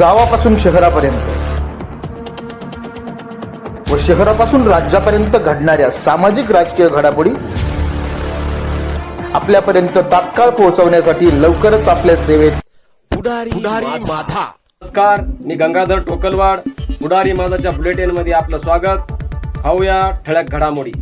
गावापासून शहरापर्यंत. व शहरापासून राज्यापर्यंत घडणाऱ्या सामाजिक राजकीय घडामोडी आपल्यापर्यंत तात्काळ पोहोचवण्यासाठी लवकरच आपल्या सेवेत पुढारी माझा. नमस्कार मी गंगाधर टोकलवाड पुढारी माझाच्या बुलेटिनमध्ये आपलं स्वागत. पाहूया ठळक घडामोडी.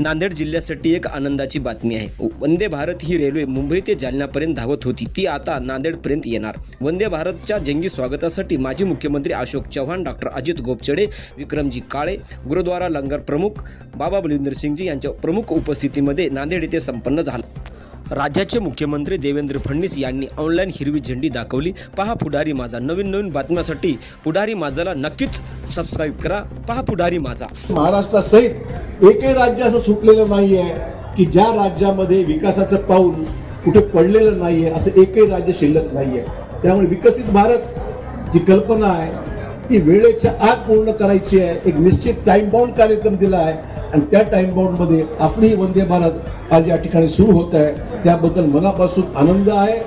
नांदेड जिल्ह्यासाठी एक आनंदाची बातमी आहे. वंदे भारत ही रेल्वे मुंबई ते जालन्यापर्यंत धावत होती. ती आता नांदेडपर्यंत येणार. वंदे भारतच्या जंगी स्वागतासाठी माजी मुख्यमंत्री अशोक चव्हाण डॉक्टर अजित गोपचडे विक्रमजी काळे गुरुद्वारा लंगर प्रमुख बाबा बलिंदर सिंगजी यांच्या प्रमुख उपस्थितीमध्ये नांदेड येथे संपन्न झाला. राज्याचे मुख्यमंत्री देवेंद्र फडणवीस यांनी ऑनलाईन हिरवी झेंडी दाखवली. पहा पुढारी माझा. नवीन नवीन बातम्यासाठी पुढारी माझाला नक्कीच सबस्क्राईब करा. पहा पुढारी माझा. महाराष्ट्रासहित एकही राज्य असं सुटलेलं नाही आहे की ज्या राज्यामध्ये विकासाचं पाऊल कुठे पडलेलं नाही आहे असं एकही राज्य शिल्लक नाही आहे त्यामुळे विकसित भारत जी कल्पना आहे ती वेळेच्या आत पूर्ण करायची आहे. एक निश्चित टाइम बाउंड कार्यक्रम दिला आहे. आणि त्या टाइम बाउंडमध्ये आपली वंदे भारत आज या ठिकाणी सुरू होत आहे. त्याबद्दल मनापासून आनंद आहे.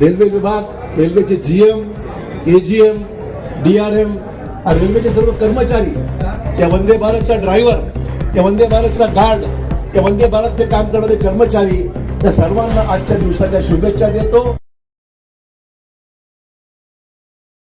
रेल्वे विभाग रेल्वेचे G M A G M D R M रेल्वेचे सर्व कर्मचारी त्या वंदे भारतचा ड्रायव्हर त्या वंदे भारतचा गार्ड या वंदे भारतचे काम करणारे कर्मचारी त्या सर्वांना आजच्या दिवसाच्या शुभेच्छा देतो.